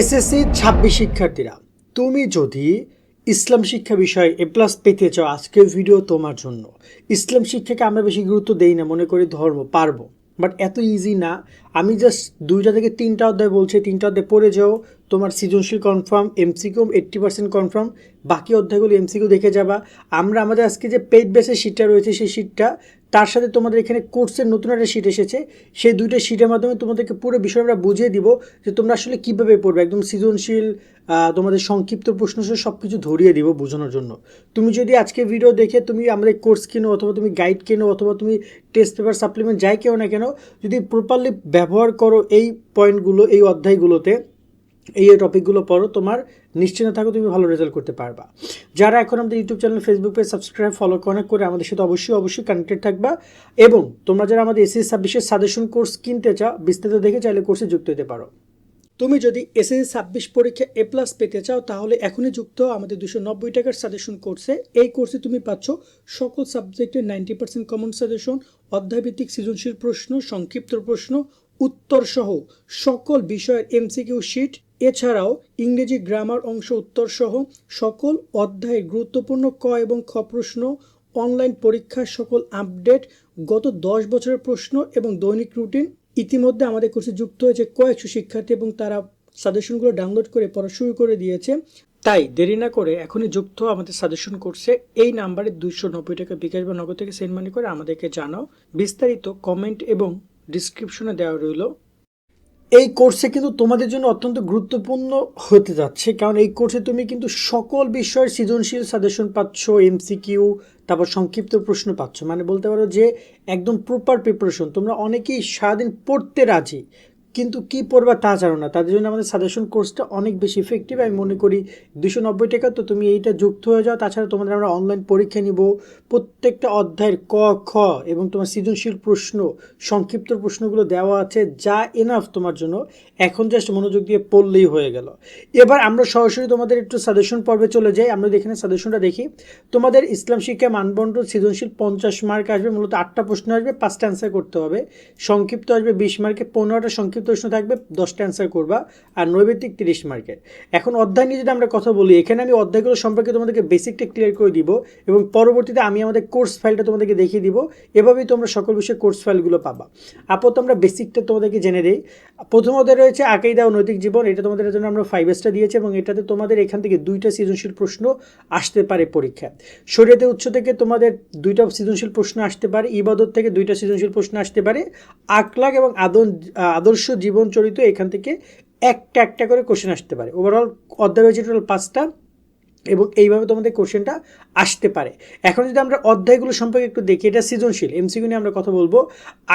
SSC ছাব্বিশ শিক্ষার্থীরা, তুমি যদি ইসলাম শিক্ষা বিষয়ে এ প্লাস পেতে চাও আজকের ভিডিও তোমার জন্য। ইসলাম শিক্ষাকে আমরা বেশি গুরুত্ব দেই না, মনে করি ধর্ম, পারব। বাট এত ইজি না। আমি জাস্ট দুইটা থেকে তিনটা অধ্যায় বলছি, তিনটা অধ্যায় পড়ে যাও তোমার সৃজনশীল confirm MCQ eighty percent confirm বাকি অধ্যায়গুলো এমসিকিউ দেখে যাবা। আমরা আমাদের আজকে যে পেইড বেসের শিটটা রয়েছে, সেই শিটটা তার সাথে তোমাদের এখানে কোর্সের নতুন একটা শিট এসেছে। সেই দুইটা শিটের মাধ্যমে তোমাদেরকে পুরো বিষয় আমরা বুঝিয়ে দিব যে তোমরা আসলে কীভাবে পড়বে। একদম সৃজনশীল তোমাদের সংক্ষিপ্ত প্রশ্ন সব কিছু ধরিয়ে দিব বোঝানোর জন্য। তুমি যদি আজকে ভিডিও দেখে তুমি আমাদের কোর্স কেনো অথবা তুমি গাইড কেনো অথবা তুমি টেস্ট পেপার সাপ্লিমেন্ট যাই কেনো না কেন, যদি প্রপারলি ব্যবহার করো এই পয়েন্টগুলো এই অধ্যায়গুলোতে এই টপিকগুলো পড়ো, তোমার নিশ্চিন্ত থাকো তুমি ভালো রেজাল্ট করতে পারবা। যারা এখন আমাদের YouTube channel Facebook page subscribe follow connect করে আমাদের সাথে অবশ্যই অবশ্যই কানেক্টেড থাকবা। এবং তোমরা যারা আমাদের এসএস ছাব্বিশের সাজেশন কোর্স কিনতে চাও, বিস্তারিত দেখে চাইলে কোর্সে যুক্ত হতে পারো। তুমি যদি এসএসসি ছাব্বিশ পরীক্ষা এ প্লাস পেতে চাও, তাহলে এখনই যুক্ত আমাদের দুশো নব্বই টাকার সাজেশন কোর্সে এই কোর্সে তুমি পাচ্ছ সকল সাবজেক্টের নাইনটি পার্সেন্ট কমন সাজেশন অধ্যায়ভিত্তিক সৃজনশীল প্রশ্ন, সংক্ষিপ্ত প্রশ্ন উত্তর সহ সকল বিষয়ের এমসিকিউ শিট, এছাড়াও ইংরেজি গ্রামার অংশ উত্তর সহ সকল অধ্যায়ের গুরুত্বপূর্ণ ক এবং খ প্রশ্ন, অনলাইন পরীক্ষার সকল আপডেট, গত দশ বছরের প্রশ্ন এবং দৈনিক রুটিন। ইতিমধ্যে আমাদের কোর্সে যুক্ত হয়েছে কয়েকশো শিক্ষার্থী এবং তারা সাজেশনগুলো ডাউনলোড করে পড়া শুরু করে দিয়েছে। তাই দেরি না করে এখনই যুক্ত আমাদের সাজেশন কোর্সে। এই নাম্বারে দুইশো নব্বই টাকা বিকাশ বা নগদ থেকে সেন্ড মানি করে আমাদেরকে জানাও। বিস্তারিত কমেন্ট এবং ডিসক্রিপশনে দেওয়া রইল। এই কোর্সে কিন্তু তোমাদের জন্য অত্যন্ত গুরুত্বপূর্ণ হতে যাচ্ছে, কারণ এই কোর্সে তুমি কিন্তু সকল বিষয়ের সৃজনশীল সাজেশন পাচ্ছ এমসিকিউ তারপর সংক্ষিপ্ত প্রশ্ন পাচ্ছ। মানে বলতে পারো যে, একদম প্রপার প্রিপারেশন তোমরা অনেকেই সারাদিন পড়তে রাজি। কিন্তু কি পড়বা তা জানো না। তাদের জন্য আমাদের সাজেশন কোর্সটা অনেক বেশি ইফেক্টিভ আমি মনে করি দুশো নব্বই টাকা তো তুমি এইটা যুক্ত হয়ে যাও। তাছাড়া তোমাদের আমরা অনলাইন পরীক্ষা নিব। প্রত্যেকটা অধ্যায়ের ক, খ এবং তোমার সৃজনশীল প্রশ্ন, সংক্ষিপ্ত প্রশ্নগুলো দেওয়া আছে। যা এনাফ তোমার জন্য। এখন জাস্ট মনোযোগ দিয়ে পড়লেই হয়ে গেল। এবার আমরা সরাসরি তোমাদের একটু সাজেশন পর্বে চলে যাই। আমরা এখানে সাজেশনটা দেখি, তোমাদের ইসলাম শিক্ষা মানদণ্ড সৃজনশীল পঞ্চাশ মার্ক আসবে। মূলত আটটা প্রশ্ন আসবে, পাঁচটা অ্যান্সার করতে হবে। সংক্ষিপ্ত আসবে বিশ মার্কে পনেরোটা সংক্ষিপ্ত প্রশ্ন থাকবে, দশটা অ্যান্সার করবা, আর নৈবেদিক তিরিশ মার্কের এখন অধ্যায় নিয়ে যদি আমরা কথা বলি, এখানে আমি অধ্যায়গুলো সম্পর্কে তোমাদেরকে বেসিকটা ক্লিয়ার করে দিব এবং পরবর্তীতে আমি আমাদের কোর্স ফাইলটা তোমাদেরকে দেখিয়ে দিব। এভাবেই তোমরা সকল বিষয়ে কোর্স ফাইলগুলো পাবা। আপাতত আমরা বেসিকটা তোমাদেরকে জেনে দিই। প্রথম অধ্যায় রয়েছে আকাইদা ও নৈতিক জীবন। এটা তোমাদের জন্য আমরা ফাইভ স্টার দিয়েছি এবং এটাতে তোমাদের এখান থেকে দুইটা সৃজনশীল প্রশ্ন আসতে পারে পরীক্ষা শরীয়তে উৎস থেকে তোমাদের দুইটা সৃজনশীল প্রশ্ন আসতে পারে, ইবাদত থেকে দুইটা সৃজনশীল প্রশ্ন আসতে পারে। আকলাক এবং আদর্শ জীবন চরিত্র এখান থেকে একটা একটা করে কোশ্চেন আসতে পারে। ওভারঅল অধ্যায় রয়েছে টোটাল পাঁচটা। এবং এইভাবে তোমাদের কোশ্চেনটা আসতে পারে। এখন যদি আমরা অধ্যায়গুলো সম্পর্কে একটু দেখি, এটা সৃজনশীল এমসিকিউ নিয়ে আমরা কথা বলব।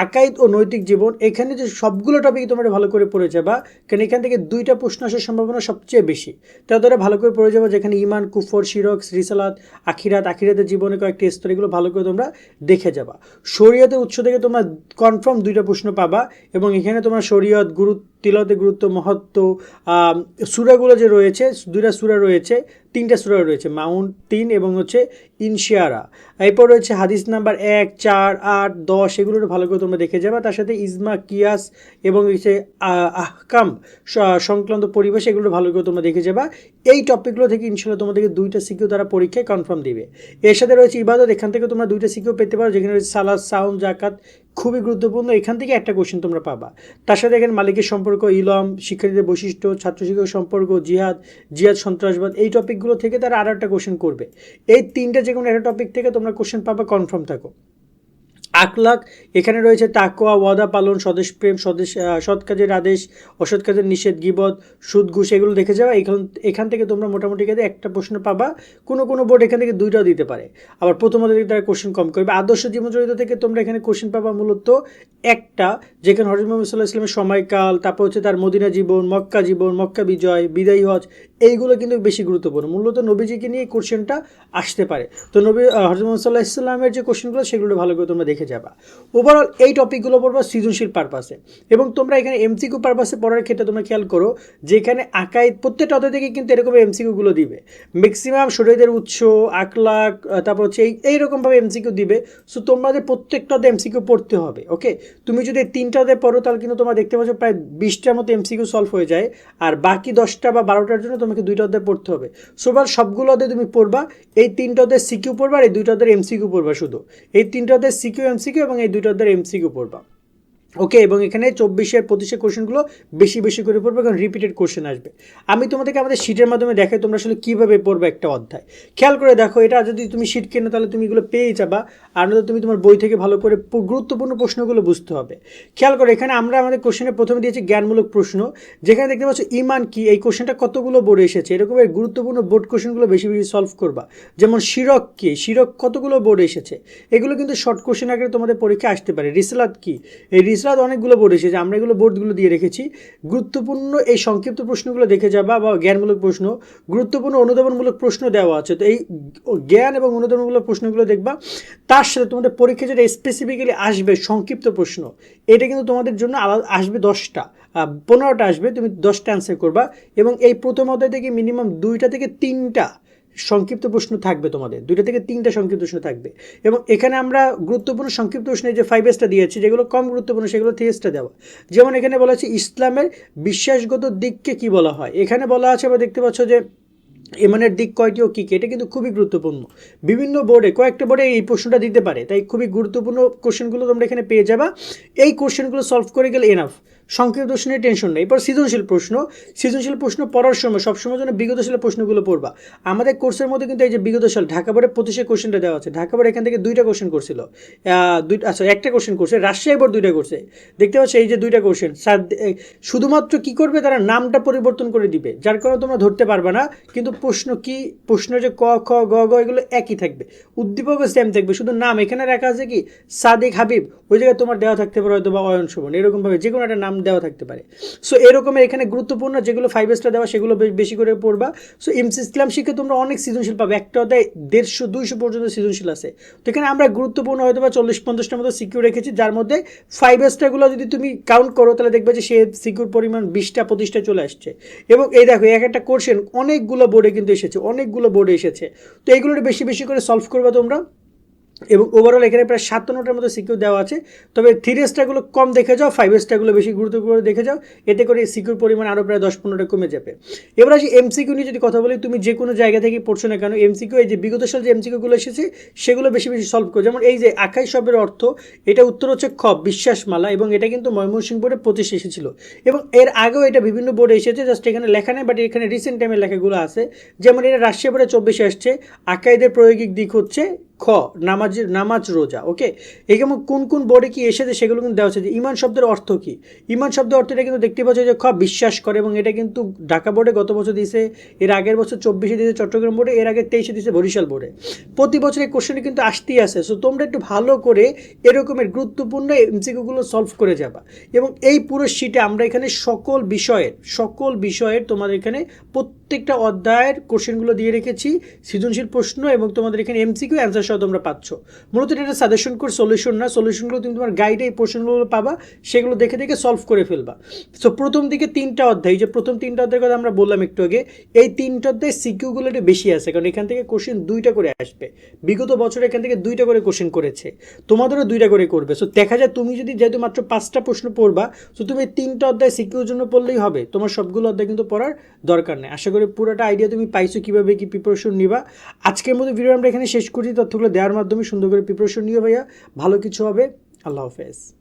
আকাইদ ও নৈতিক জীবন, এখানে যে সবগুলো টপিক তোমরা ভালো করে পড়ে যাবা, কারণ এখান থেকে দুইটা প্রশ্ন আসার সম্ভাবনা সবচেয়ে বেশি। তা তোরা ভালো করে পড়ে যাব যেখানে ইমান, কুফর, শিরক, রিসালাত, আখিরাত, আখিরাতের জীবনে কয়েকটি স্তর, এগুলো ভালো করে তোমরা দেখে যাবা। শরীয়তের উৎস থেকে তোমরা কনফার্ম দুইটা প্রশ্ন পাবা এবং এখানে তোমরা শরীয়ত, গুরুত্ব তিলতে গুরুত্ব, মহত্ব সূরাগুলো যে রয়েছে, দুইটা সূরা রয়েছে, তিনটা সূরা রয়েছে মাউন্ট তিন এবং হচ্ছে ইনশিয়ারা। এরপর রয়েছে হাদিস নাম্বার এক, চার, আট, দশ, এগুলো ভালো করে তোমরা দেখে যাবা। তার সাথে ইজমা, কিয়াস এবং হচ্ছে আহকাম সংক্রান্ত পরিবেশ, এগুলো ভালো করে তোমরা দেখে যাবা। এই টপিকগুলো থেকে ইনশাল্লাহ তোমাদেরকে দুইটা সিকিউ তারা পরীক্ষায় কনফার্ম দিবে। এর সাথে রয়েছে ইবাদত, এখান থেকে তোমরা দুইটা সিকিউ পেতে পারো, যেখানে রয়েছে সালাদ সাউন্ড জাকাত খুবই গুরুত্বপূর্ণ। এখান থেকে একটা কোশ্চেন তোমরা পাবা। তার সাথে এখানে মালিকের সম্পর্ক, ইলম, শিক্ষার্থীদের বৈশিষ্ট্য ছাত্র শিক্ষক সম্পর্ক, জিহাদ জিহাদ, সন্ত্রাসবাদ, এই টপিকগুলো থেকে তারা আরও একটা কোশ্চেন করবে। এই তিনটা যে কোনো একটা টপিক থেকে তোমরা কোশ্চেন পাবা কনফার্ম থাকো। আকলাক এখানে রয়েছে তাকোয়া ওয়াদা পালন, স্বদেশ প্রেম, স্বদেশ সৎ কাজের আদেশ, অসৎ কাজের নিষেধ গিবদ সুদ, ঘুষ, এগুলো দেখে যাওয়া এখান এখান থেকে তোমরা মোটামুটি কাজে একটা প্রশ্ন পাবা। কোনো কোনো বোর্ড এখান থেকে দুইটাও দিতে পারে। আবার প্রথমত থেকে তারা কোশ্চেন কম করবে। আদর্শ জীবনচরিত থেকে তোমরা এখানে কোশ্চেন পাবা মূলত একটা, যেখানে হজরত ইসলামের সময়কাল, তারপর হচ্ছে তার মদিনা জীবন, মক্কা জীবন, মক্কা বিজয়, বিদায়ী হজ এইগুলো কিন্তু বেশি গুরুত্বপূর্ণ। মূলত নবীজিকে নিয়ে কোশ্চেনটা আসতে পারে। তো নবী হজরত ইসলামের যে কোশ্চেনগুলো সেগুলো ভালো করে তোমরা দেখে যাবা। ওভারঅল এই টপিকগুলো পড়বা সৃজনশীল পারপাসে এবং তোমরা এখানে এমসিকিউ পারপাসে পড়ার ক্ষেত্রে তোমরা খেয়াল করো যে এখানে আঁকাই প্রত্যেকটা অধ্যায় থেকে কিন্তু এরকম এমসিকিউগুলো দিবে। ম্যাক্সিমাম শরীরের উৎস আকলাক তারপর হচ্ছে এই, এইরকমভাবে এমসিকিউ দিবে। সো তোমাদের প্রত্যেকটা অধ্যায় এমসিকিউ পড়তে হবে ওকে তুমি যদি তিনটা অধ্যায় পড়ো, তাহলে কিন্তু তোমরা দেখতে পাচ্ছ প্রায় বিশটার মতো এমসিকিউ সলভ হয়ে যায়। আর বাকি দশটা বা বারোটার জন্য তোমাকে দুইটা অধ্যায় পড়তে হবে। সোবার সবগুলো অধ্যায় তুমি পড়বা, এই তিনটা অধ্যায় সিকিউ পড়বা আর এই দুইটা অধ্যায় এমসিকিউ পড়বা শুধু। এই তিনটা অধ্যায় সিকিউ এমসিকিউ এবং এই দুইটা অধ্যায় এমসিকিউ পড়বা। ওকে, এবং এখানে চব্বিশের পঁচিশের কোশ্চেনগুলো বেশি বেশি করে পড়বে, কারণ রিপিটেড কোশ্চেন আসবে। আমি তোমাদেরকে আমাদের শিটের মাধ্যমে দেখাই তোমরা আসলে কীভাবে পড়বে একটা অধ্যায়। খেয়াল করে দেখো, এটা যদি তুমি শিট কেনো, তাহলে তুমি এগুলো পেয়ে যাবা, আর নয়তো তুমি তোমার বই থেকে ভালো করে গুরুত্বপূর্ণ প্রশ্নগুলো বুঝতে হবে। খেয়াল করো, এখানে আমরা আমাদের কোশ্চেনে প্রথমে দিয়েছি জ্ঞানমূলক প্রশ্ন, যেখানে দেখতে পাচ্ছ ইমান কি, এই কোশ্চেনটা কতগুলো বোর্ডে এসেছে এরকমের গুরুত্বপূর্ণ বোর্ড কোশ্চেনগুলো বেশি বেশি সলভ করবা। যেমন শিরক কি, শিরক কতগুলো বোর্ডে এসেছে, এগুলো কিন্তু শর্ট কোশ্চেন আগে তোমাদের পরীক্ষা আসতে পারে। রিসলাত কি, এই রিসলাত অনেকগুলো বোর্ড এসেছে, আমরা এগুলো বোর্ডগুলো দিয়ে রেখেছি। গুরুত্বপূর্ণ এই সংক্ষিপ্ত প্রশ্নগুলো দেখে যাবা বা জ্ঞানমূলক প্রশ্ন, গুরুত্বপূর্ণ অনুধাবনমূলক প্রশ্ন দেওয়া আছে। তো এই জ্ঞান এবং অনুধাবনমূলক প্রশ্নগুলো দেখবা। তার সাথে তোমাদের পরীক্ষা যেটা স্পেসিফিক্যালি আসবে সংক্ষিপ্ত প্রশ্ন, এটা কিন্তু তোমাদের জন্য আলাদা, আসবে দশটা। পনেরোটা আসবে, তুমি দশটা অ্যান্সার করবা এবং এই প্রথম অধ্যায় থেকে মিনিমাম দুইটা থেকে তিনটা সংক্ষিপ্ত প্রশ্ন থাকবে তোমাদের। দুইটা থেকে তিনটা সংক্ষিপ্ত প্রশ্ন থাকবে। এবং এখানে আমরা গুরুত্বপূর্ণ সংক্ষিপ্ত প্রশ্নের যে ফাইভ এসটা দিয়েছি, যেগুলো কম গুরুত্বপূর্ণ, সেগুলো থ্রি এসটা দেওয়া। যেমন এখানে বলা আছে ইসলামের বিশ্বাসগত দিককে কি বলা হয়? এখানে বলা আছে বা দেখতে পাচ্ছ যে এমানের দিক কয়টি ও কী কী, এটা কিন্তু খুবই গুরুত্বপূর্ণ। বিভিন্ন বোর্ডে কয়েকটা বোর্ডে এই প্রশ্নটা দিতে পারে। তাই খুবই গুরুত্বপূর্ণ কোশ্চেনগুলো তোমরা এখানে পেয়ে যাবা। এই কোশ্চেনগুলো সলভ করে গেলে এনাফ সংক্ষিপ্ত প্রশ্ন নিয়ে টেনশন নেই। এরপর সৃজনশীল প্রশ্ন। সৃজনশীল প্রশ্ন পড়ার সময় সবসময় যেন বিগত সালের প্রশ্নগুলো পড়বা। আমাদের কোর্সের মধ্যে কিন্তু এই যে বিগত ঢাকা বোর্ডের পঁচিশে কোশ্চেনটা দেওয়া আছে। ঢাকা বোর্ড এখান থেকে দুইটা কোশ্চেন করছিল। দুই আচ্ছা একটা কোশ্চেন করছে, রাজশাহী বোর্ড দুইটা করছে। দেখতে পাচ্ছ, এই যে দুইটা কোশ্চেন শুধুমাত্র কি করবে তারা নামটা পরিবর্তন করে দিবে, যার কারণে তোমরা ধরতে পারবে না। কিন্তু প্রশ্ন কি, প্রশ্ন যে ক, খ, গ গ, এগুলো একই থাকবে। উদ্দীপকও সেম থাকবে, শুধু নাম এখানে রাখা আছে কি, সাদিক হাবিব, ওই জায়গায় তোমার দেওয়া থাকতে পারে হয়তো বা অয়ন শোভন। এরকমভাবে যে কোনো একটা নাম দেওয়া থাকতে পারে। সো এরকমের এখানে গুরুত্বপূর্ণ যেগুলো ফাইভ স্টার দেওয়া, সেগুলো বেশি করে পড়বা। সো ইসলাম শিখে তোমরা অনেক সৃজনশীল পাবে। একটা অধ্যায় দেড়শো, দুইশো পর্যন্ত সৃজনশীল আছে। তো এখানে আমরা গুরুত্বপূর্ণ হয়তো বা চল্লিশ, পঞ্চাশটার মতো সিকিউর রেখেছি, যার মধ্যে ফাইভ স্টারগুলো যদি তুমি কাউন্ট করো, তাহলে দেখবে যে সে সিকিউর পরিমাণ বিশটা পঁচিশটা চলে আসছে। এবং এই দেখো, এক একটা কোর্সেন অনেকগুলো বোর্ডে কিন্তু এসেছে, অনেকগুলো বোর্ডে এসেছে। তো এইগুলো বেশি বেশি করে সলভ করবা তোমরা। এবং ওভারঅল এখানে প্রায় সাতান্নটার মতো সিকিউর দেওয়া আছে। তবে থ্রি স্টারগুলো কম দেখে যাও ফাইভ স্টারগুলো বেশি গুরুত্বপূর্ণ দেখে যাও, এতে করে সিকিউর পরিমাণ আরও প্রায় দশ পনেরোটা কমে যাবে। এবার আসি এমসিকিউ নিয়ে যদি কথা বলি, তুমি যে কোনো জায়গা থেকে পড়ছো না কেন এমসিকিউ এই যে বিগত সাল যে এমসিকিউগুলো এসেছে, সেগুলো বেশি বেশি সলভ করো। যেমন এই যে আকাই শব্দের অর্থ, এটা উত্তর হচ্ছে খ, বিশ্বাসমালা, এবং এটা কিন্তু ময়মনসিংহ বোর্ডে পঁচিশ এসেছিল। এবং এর আগেও এটা বিভিন্ন বোর্ডে এসেছে জাস্ট এখানে লেখা নেই বাট এখানে রিসেন্ট টাইমের লেখাগুলো আছে। যেমন এটা রাশিয়া বোর্ডে চব্বিশে আসছে, আকাইদের প্রয়োগিক দিক হচ্ছে খ নামাজের নামাজ রোজা ওকে এরকম কোন কোন বোর্ডে কি এসেছে সেগুলো কিন্তু দেওয়া হচ্ছে যে ইমান শব্দের অর্থ কি? ইমান শব্দের অর্থ এটা কিন্তু দেখতে পাচ্ছ যে খ বিশ্বাস করে এবং এটা কিন্তু ঢাকা বোর্ডে গত বছর দিয়েছে, এর আগের বছর চব্বিশে দিয়েছে, চট্টগ্রাম বোর্ডে এর আগে তেইশে দিয়েছে বরিশাল বোর্ডে প্রতি বছর এই কোশ্চেনটা কিন্তু আসতেই আসে। সো তোমরা একটু ভালো করে এরকমের গুরুত্বপূর্ণ এমসিকিউগুলো সলভ করে যাবা। এবং এই পুরো শিটে আমরা এখানে সকল বিষয়ের সকল বিষয়ের তোমাদের এখানে প্রত্যেকটা অধ্যায়ের কোশ্চেনগুলো দিয়ে রেখেছি। সৃজনশীল প্রশ্ন এবং তোমাদের এখানে এমসিকিউ অ্যান্সার সহ তোমরা পাচ্ছ। মূলত এটা সাজেশন কোড সলিউশন না সলিউশনগুলো তুমি তোমার গাইডে এই প্রশ্নগুলো পাবা, সেগুলো দেখে দেখে সলভ করে ফেলবা। সো প্রথম দিকে তিনটা অধ্যায় যে প্রথম তিনটা অধ্যায়ের কথা আমরা বললাম একটু আগে, এই তিনটা অধ্যায় সিকিউগুলো একটু বেশি আছে, কারণ এখান থেকে কোশ্চেন দুইটা করে আসবে। বিগত বছর এখান থেকে দুইটা করে কোশ্চেন করেছে। তোমাদেরও দুইটা করে করবে। সো দেখা যায় তুমি যদি যেহেতু মাত্র পাঁচটা প্রশ্ন পড়বা সো তুমি তিনটা অধ্যায় সিকিউর জন্য পড়লেই হবে। তোমার সবগুলো অধ্যায় কিন্তু পড়ার দরকার নেই। আশা করি পুরোটা আইডিয়া তুমি পাইছো কীভাবে, কি প্রিপারেশন নিবা। আজকের মতো ভিডিও আমরা এখানে শেষ করি তথ্যগুলো দেওয়ার মাধ্যমে সুন্দর করে প্রিপারেশন নিয়ে ভাইয়া। ভালো কিছু হবে। আল্লাহ হাফেজ।